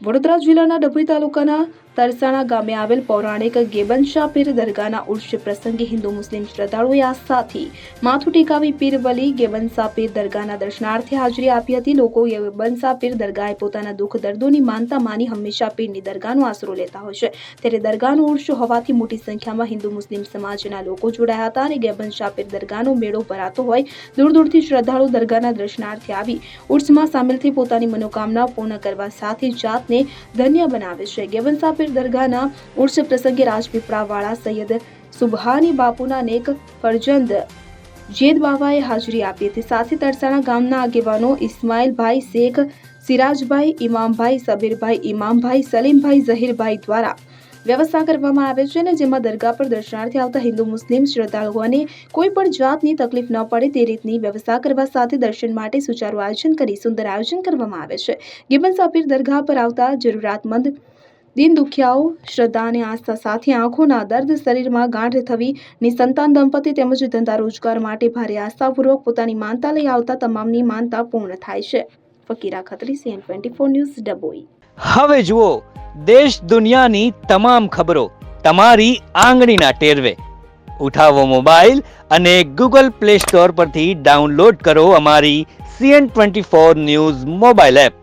વડોદરા જિલ્લાના ડભોઈ તાલુકાના તરસાણા ગામે આવેલ પૌરાણિક ગેબન શાહ પીર દરગાહના ઉર્ષ પ્રસંગે હિન્દુ મુસ્લિમ શ્રદ્ધાળુએ આસ્થાથી માથું ટેકાવી પીર વલી ગેબનશાહ પીર દરગાહના દર્શનાર્થે હાજરી આપી હતી. લોકો ગેબન શાહ પીર દરગાહે પોતાના દુઃખ, દર્દોની માનતા માની હંમેશા પીરની દરગાહનો આશરો લેતા હોય છે. ત્યારે દરગાહનો ઉર્ષ હોવાથી મોટી સંખ્યામાં હિન્દુ મુસ્લિમ સમાજના લોકો જોડાયા હતા અને ગેબનશાહ પીર દરગાહનો મેળો ભરાતો હોય દૂર દૂરથી શ્રદ્ધાળુ દરગાહના દર્શનાર્થે આવી ઉર્સમાં સામેલ થઈ પોતાની મનોકામના પૂર્ણ કરવા સાથે જાતને ધન્ય બનાવે છે. ગેબન શાહ પીર દરગાહના ઉર્સ પ્રસંગે રાજપીપળાવાળા સૈયદ સુબહાની બાપુના નેક ફરજંદ જેદ બાવાએ હાજરી આપી હતી. સાથે તરસાણા ગામના આગેવાનો ઇસ્માઇલભાઈ શેખ, સિરાજભાઈ, ઇમામભાઈ, સબીરભાઈ, ઇમામભાઈ, સલીમભાઈ, ઝહીરભાઈ દ્વારા વ્યવસ્થા કરવામાં આવે છે અને જેમાં દરગાહ પર દર્શનાર્થે આવતા હિન્દુ, મુસ્લિમ શ્રદ્ધાળુઓને કોઈ પણ જાતની તકલીફ ન પડે તે રીતની વ્યવસ્થા કરવા સાથે દર્શન માટે સુચારું આયોજન કરી સુંદર આયોજન કરવામાં આવે છે. ગિબન સાપીર દરગાહ પર આવતા જરૂરિયાતમંદ દિન દુખિયાઓ, શ્રદ્ધા અને આસ્થા સાથે આંખોના દર્દ શરીરમાં ગાંઠ થવી નિસંતાન દંપતી તેમજ ધંધા રોજગાર માટે ભારે આસ્થાપૂર્વક પોતાની માનતા લઈ આવતા તમામની માનતા પૂર્ણ થાય છે. Fakira Khatri CN twenty four news Dabhoi હવે જુઓ, દેશ દુનિયાની તમામ ખબરો તમારી આંગળીના ટેરવે. ઉઠાવો મોબાઈલ અને ગૂગલ પ્લે સ્ટોર પરથી ડાઉનલોડ કરો અમારી CN twenty four news mobile app.